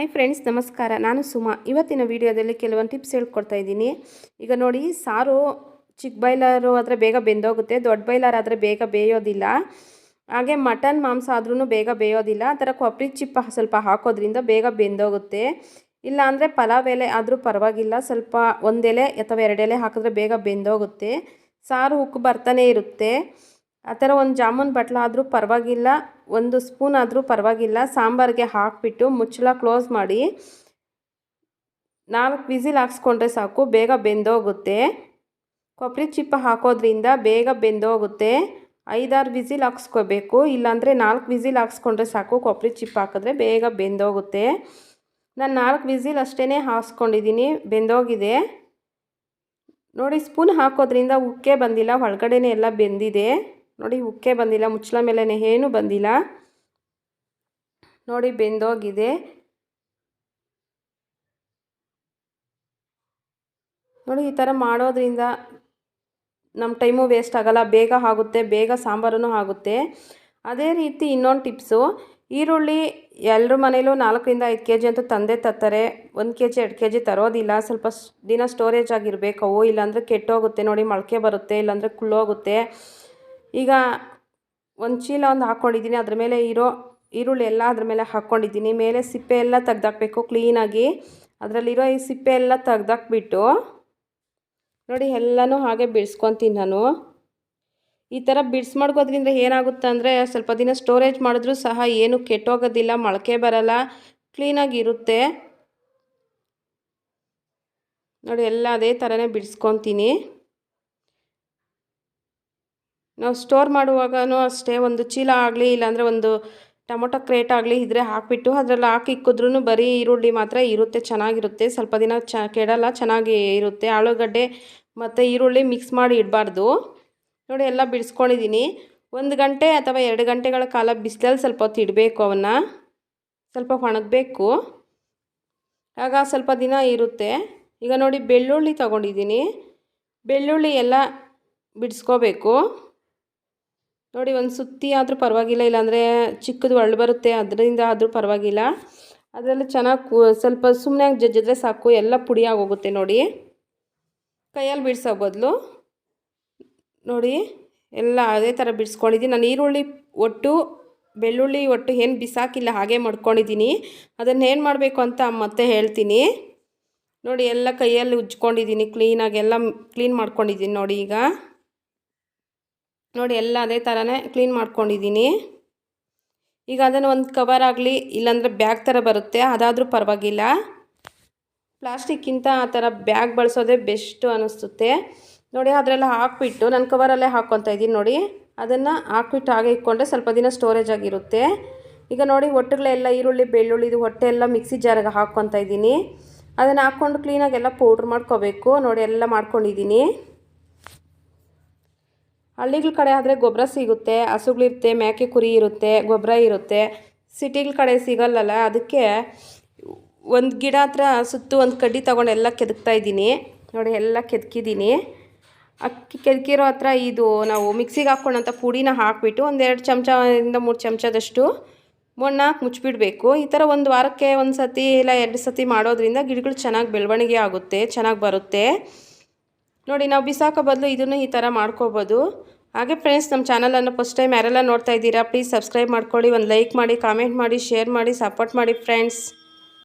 Hi friends, ನಮಸ್ಕಾರ. ನಾನು ಸುಮಾ. ಇವತ್ತಿನ ವಿಡಿಯೋದಲ್ಲಿ ಕೆಲವೊಂದು ಟಿಪ್ಸ್ ಹೇಳ್ಕೊಡ್ತಾ ಇದ್ದೀನಿ. ಈಗ ನೋಡಿ, ಸಾರು ಚಿಕ್ಕ ಬೈಲಾರು ಆದರೆ ಬೇಗ ಬೆಂದೋಗುತ್ತೆ, ದೊಡ್ಡ ಬೈಲರ್ ಆದರೆ ಬೇಗ ಬೇಯೋದಿಲ್ಲ. ಹಾಗೆ ಮಟನ್ ಮಾಂಸ ಆದ್ರೂ ಬೇಗ ಬೇಯೋದಿಲ್ಲ. ಆ ಥರ ಕೊಬ್ಬರಿ ಚಿಪ್ಪ ಸ್ವಲ್ಪ ಹಾಕೋದ್ರಿಂದ ಬೇಗ ಬೆಂದೋಗುತ್ತೆ. ಇಲ್ಲ ಅಂದರೆ ಪಲಾವ್ ಎಲೆ ಆದರೂ ಪರವಾಗಿಲ್ಲ. ಸ್ವಲ್ಪ ಒಂದೆಲೆ ಅಥವಾ ಎರಡೆಲೆ ಹಾಕಿದ್ರೆ ಬೇಗ ಬೆಂದೋಗುತ್ತೆ. ಸಾರು ಉಕ್ಕು ಬರ್ತಾನೆ ಇರುತ್ತೆ. ಆ ಥರ ಒಂದು ಜಾಮೂನ್ ಬಟ್ಲಾದರೂ ಪರವಾಗಿಲ್ಲ, ಒಂದು ಸ್ಪೂನ್ ಆದರೂ ಪರವಾಗಿಲ್ಲ. ಸಾಂಬಾರಿಗೆ ಹಾಕಿಬಿಟ್ಟು ಮುಚ್ಚಳ ಕ್ಲೋಸ್ ಮಾಡಿ, ನಾಲ್ಕು ವಿಸಿಲ್ ಹಾಕ್ಸ್ಕೊಂಡ್ರೆ ಸಾಕು, ಬೇಗ ಬೆಂದೋಗುತ್ತೆ. ಕೊಬ್ಬರಿ ಚಿಪ್ಪ ಹಾಕೋದ್ರಿಂದ ಬೇಗ ಬೆಂದೋಗುತ್ತೆ. ಐದಾರು ವಿಸಿಲ್ ಹಾಕ್ಸ್ಕೋಬೇಕು, ಇಲ್ಲಾಂದರೆ ನಾಲ್ಕು ವಿಸಿಲ್ ಹಾಕ್ಸ್ಕೊಂಡ್ರೆ ಸಾಕು, ಕೊಬ್ಬರಿ ಚಿಪ್ಪ ಹಾಕಿದ್ರೆ ಬೇಗ ಬೆಂದೋಗುತ್ತೆ. ನಾನು ನಾಲ್ಕು ವಿಸಿಲ್ ಅಷ್ಟೇ ಹಾಕ್ಸ್ಕೊಂಡಿದ್ದೀನಿ ಬೆಂದೋಗಿದೆ. ನೋಡಿ, ಸ್ಪೂನ್ ಹಾಕೋದ್ರಿಂದ ಉಕ್ಕೆ ಬಂದಿಲ್ಲ, ಒಳಗಡೆನೇ ಎಲ್ಲ ಬೆಂದಿದೆ. ನೋಡಿ, ಉಕ್ಕೆ ಬಂದಿಲ್ಲ, ಮುಚ್ಚಳ ಮೇಲೆ ಏನೂ ಬಂದಿಲ್ಲ. ನೋಡಿ, ಬೆಂದೋಗಿದೆ. ನೋಡಿ, ಈ ಥರ ಮಾಡೋದ್ರಿಂದ ನಮ್ಮ ಟೈಮು ವೇಸ್ಟ್ ಆಗೋಲ್ಲ, ಬೇಗ ಆಗುತ್ತೆ, ಬೇಗ ಸಾಂಬಾರೂ ಆಗುತ್ತೆ. ಅದೇ ರೀತಿ ಇನ್ನೊಂದು ಟಿಪ್ಸು, ಈರುಳ್ಳಿ ಎಲ್ಲರ ಮನೇಲೂ ನಾಲ್ಕರಿಂದ ಐದು ಕೆ ಜಿ ಅಂತೂ ತಂದೆ ತತ್ತಾರೆ ಒಂದು ಕೆ ಜಿ ಎರಡು ಕೆ ಜಿ ತರೋದಿಲ್ಲ, ಸ್ವಲ್ಪ ದಿನ ಸ್ಟೋರೇಜ್ ಆಗಿರಬೇಕು, ಅವು ಇಲ್ಲಾಂದರೆ ಕೆಟ್ಟೋಗುತ್ತೆ, ನೋಡಿ, ಮೊಳಕೆ ಬರುತ್ತೆ, ಇಲ್ಲಾಂದರೆ ಕುಳ್ಳೋಗುತ್ತೆ. ಈಗ ಒಂದು ಚೀಲ ಒಂದು ಹಾಕ್ಕೊಂಡಿದ್ದೀನಿ ಅದ್ರ ಮೇಲೆ ಇರೋ ಈರುಳ್ಳಿ ಎಲ್ಲ ಅದ್ರ ಮೇಲೆ ಹಾಕ್ಕೊಂಡಿದ್ದೀನಿ ಮೇಲೆ ಸಿಪ್ಪೆ ಎಲ್ಲ ತೆಗ್ದಾಕ್ಬೇಕು ಕ್ಲೀನಾಗಿ ಅದರಲ್ಲಿರೋ ಈ ಸಿಪ್ಪೆ ಎಲ್ಲ ತೆಗ್ದಾಕ್ಬಿಟ್ಟು ನೋಡಿ ಎಲ್ಲನೂ ಹಾಗೆ ಬಿಡಿಸ್ಕೊತೀನಿ ನಾನು. ಈ ಥರ ಬಿಡ್ಸ್ ಮಾಡ್ಕೋದ್ರಿಂದ ಏನಾಗುತ್ತೆ ಅಂದರೆ ಸ್ವಲ್ಪ ದಿನ ಸ್ಟೋರೇಜ್ ಮಾಡಿದ್ರೂ ಸಹ ಏನು ಕೆಟ್ಟೋಗೋದಿಲ್ಲ, ಮೊಳಕೆ ಬರಲ್ಲ ಕ್ಲೀನಾಗಿರುತ್ತೆ ನೋಡಿ ಎಲ್ಲ ಅದೇ ಥರನೇ ಬಿಡಿಸ್ಕೊತೀನಿ ನಾವು ಸ್ಟೋರ್ ಮಾಡುವಾಗೂ ಅಷ್ಟೇ ಒಂದು ಚೀಲ ಆಗಲಿ, ಇಲ್ಲಾಂದರೆ ಒಂದು ಟೊಮೊಟೊ ಕ್ರೇಟ್ ಆಗಲಿ ಇದ್ರೆ ಹಾಕಿಬಿಟ್ಟು ಅದರಲ್ಲಿ ಹಾಕಿ ಇಕ್ಕಿದ್ರೂ ಬರೀ ಈರುಳ್ಳಿ ಮಾತ್ರ ಇರುತ್ತೆ, ಚೆನ್ನಾಗಿರುತ್ತೆ. ಸ್ವಲ್ಪ ದಿನ ಚ, ಕೆಡಲ್ಲ, ಚೆನ್ನಾಗಿ ಇರುತ್ತೆ. ಆಲೂಗಡ್ಡೆ ಮತ್ತು ಈರುಳ್ಳಿ ಮಿಕ್ಸ್ ಮಾಡಿ ಇಡಬಾರ್ದು. ನೋಡಿ ಎಲ್ಲ ಬಿಡಿಸ್ಕೊಂಡಿದ್ದೀನಿ ಒಂದು ಗಂಟೆ ಅಥವಾ ಎರಡು ಗಂಟೆಗಳ ಕಾಲ ಬಿಸಿಲಲ್ಲಿ ಸ್ವಲ್ಪ ಹೊತ್ತು ಇಡಬೇಕು ಅವನ್ನ. ಸ್ವಲ್ಪ ಒಣಗಬೇಕು. ಆಗ ಸ್ವಲ್ಪ ದಿನ ಇರುತ್ತೆ. ಈಗ ನೋಡಿ ಬೆಳ್ಳುಳ್ಳಿ ತಗೊಂಡಿದ್ದೀನಿ ಬೆಳ್ಳುಳ್ಳಿ ಎಲ್ಲ ಬಿಡಿಸ್ಕೋಬೇಕು. ನೋಡಿ, ಒಂದು ಸುತ್ತಿ ಆದರೂ ಪರವಾಗಿಲ್ಲ, ಇಲ್ಲಾಂದರೆ ಚಿಕ್ಕದು ಒಳ್ಳೆ ಬರುತ್ತೆ, ಅದರಿಂದ ಆದರೂ ಪರವಾಗಿಲ್ಲ. ಅದರಲ್ಲಿ ಚೆನ್ನಾಗಿ ಸ್ವಲ್ಪ ಸುಮ್ಮನೆ ಜಜ್ಜಿದ್ರೆ ಸಾಕು, ಎಲ್ಲ ಪುಡಿಯಾಗಿ ಹೋಗುತ್ತೆ ನೋಡಿ. ಕೈಯಲ್ಲಿ ಬಿಡಿಸೋ ಬದಲು. ನೋಡಿ, ಎಲ್ಲ ಅದೇ ಥರ ಬಿಡಿಸ್ಕೊಂಡಿದ್ದೀನಿ. ನಾನು ಈರುಳ್ಳಿ ಒಟ್ಟು, ಬೆಳ್ಳುಳ್ಳಿ ಒಟ್ಟು ಏನು ಬಿಸಾಕಿಲ್ಲ, ಹಾಗೆ ಮಾಡ್ಕೊಂಡಿದ್ದೀನಿ. ಅದನ್ನು ಏನು ಮಾಡಬೇಕು ಅಂತ ಮತ್ತೆ ಹೇಳ್ತೀನಿ. ನೋಡಿ, ಎಲ್ಲ ಕೈಯಲ್ಲಿ ಉಜ್ಕೊಂಡಿದ್ದೀನಿ, ಕ್ಲೀನಾಗಿ ಎಲ್ಲ ಕ್ಲೀನ್ ಮಾಡ್ಕೊಂಡಿದ್ದೀನಿ ನೋಡಿ ಈಗ. ನೋಡಿ ಎಲ್ಲ ಅದೇ ಥರನೇ ಕ್ಲೀನ್ ಮಾಡ್ಕೊಂಡಿದ್ದೀನಿ. ಈಗ ಅದನ್ನು ಒಂದು ಕವರ್ ಆಗಲಿ, ಇಲ್ಲಾಂದರೆ ಬ್ಯಾಗ್ ಥರ ಬರುತ್ತೆ, ಅದಾದರೂ ಪರವಾಗಿಲ್ಲ. ಪ್ಲಾಸ್ಟಿಕ್ಕಿಂತ ಆ ಥರ ಬ್ಯಾಗ್ ಬಳಸೋದೇ ಬೆಸ್ಟು ಅನ್ನಿಸುತ್ತೆ. ನೋಡಿ, ಅದರೆಲ್ಲ ಹಾಕ್ಬಿಟ್ಟು ನಾನು ಕವರಲ್ಲೇ ಹಾಕ್ಕೊತಾ ಇದ್ದೀನಿ ನೋಡಿ. ಅದನ್ನು ಹಾಕ್ಬಿಟ್ಟು ಹಾಗೆ ಇಟ್ಕೊಂಡ್ರೆ ಸ್ವಲ್ಪ ದಿನ ಸ್ಟೋರೇಜ್ ಆಗಿರುತ್ತೆ. ಈಗ ನೋಡಿ ಒಟ್ಟುಗಳೆಲ್ಲ ಈರುಳ್ಳಿ ಬೆಳ್ಳುಳ್ಳಿದು ಹೊಟ್ಟೆ ಎಲ್ಲ ಮಿಕ್ಸಿ ಜಾರಿಗೆ ಹಾಕ್ಕೊತಾ ಇದ್ದೀನಿ. ಅದನ್ನು ಹಾಕ್ಕೊಂಡು ಕ್ಲೀನಾಗಿ ಎಲ್ಲ ಪೌಡ್ರ್ ಮಾಡ್ಕೋಬೇಕು. ನೋಡಿ, ಎಲ್ಲ ಮಾಡ್ಕೊಂಡಿದ್ದೀನಿ. ಹಳ್ಳಿಗಳ ಕಡೆ ಆದರೆ ಗೊಬ್ಬರ ಸಿಗುತ್ತೆ, ಹಸುಗಳಿರುತ್ತೆ, ಮೇಕೆ ಕುರಿ ಇರುತ್ತೆ ಗೊಬ್ಬರ ಇರುತ್ತೆ. ಸಿಟಿಗಳ ಕಡೆ ಸಿಗಲ್ಲಲ್ಲ, ಅದಕ್ಕೆ ಒಂದು ಗಿಡ ಹತ್ರ ಸುತ್ತು ಒಂದು ಕಡ್ಡಿ ತೊಗೊಂಡು ಎಲ್ಲ ಕೆದಕ್ತಾ ಇದ್ದೀನಿ. ನೋಡಿ, ಎಲ್ಲ ಕೆದಕಿದ್ದೀನಿ. ಅಕ್ಕಿ ಕೆದಕಿರೋ ಹತ್ರ ಇದು ನಾವು ಮಿಕ್ಸಿಗೆ ಹಾಕ್ಕೊಂಡಂಥ ಪುಡಿನ ಹಾಕಿಬಿಟ್ಟು ಒಂದೆರಡು ಚಮಚದಿಂದ ಮೂರು ಚಮಚದಷ್ಟು ಮಣ್ಣು ಮುಚ್ಚಿಬಿಡಬೇಕು ಈ ಥರ ಒಂದು ವಾರಕ್ಕೆ ಒಂದು ಸತಿ ಇಲ್ಲ, ಎರಡು ಸತಿ ಮಾಡೋದ್ರಿಂದ ಗಿಡಗಳು ಚೆನ್ನಾಗಿ ಬೆಳವಣಿಗೆ ಆಗುತ್ತೆ, ಚೆನ್ನಾಗಿ ಬರುತ್ತೆ. ನೋಡಿ, ನಾವು ಬಿಸಾಕೋ ಬದಲು ಇದನ್ನು ಈ ಥರ ಮಾಡ್ಕೋಬೋದು. ಹಾಗೆ ಫ್ರೆಂಡ್ಸ್ ನಮ್ಮ ಚಾನಲನ್ನು ಫಸ್ಟ್ ಟೈಮ್ ಯಾರೆಲ್ಲ ನೋಡ್ತಾ ಇದ್ದೀರಾ ಪ್ಲೀಸ್ ಸಬ್ಸ್ಕ್ರೈಬ್ ಮಾಡ್ಕೊಳ್ಳಿ. ಒಂದು ಲೈಕ್ ಮಾಡಿ ಕಾಮೆಂಟ್ ಮಾಡಿ ಶೇರ್ ಮಾಡಿ ಸಪೋರ್ಟ್ ಮಾಡಿ ಫ್ರೆಂಡ್ಸ್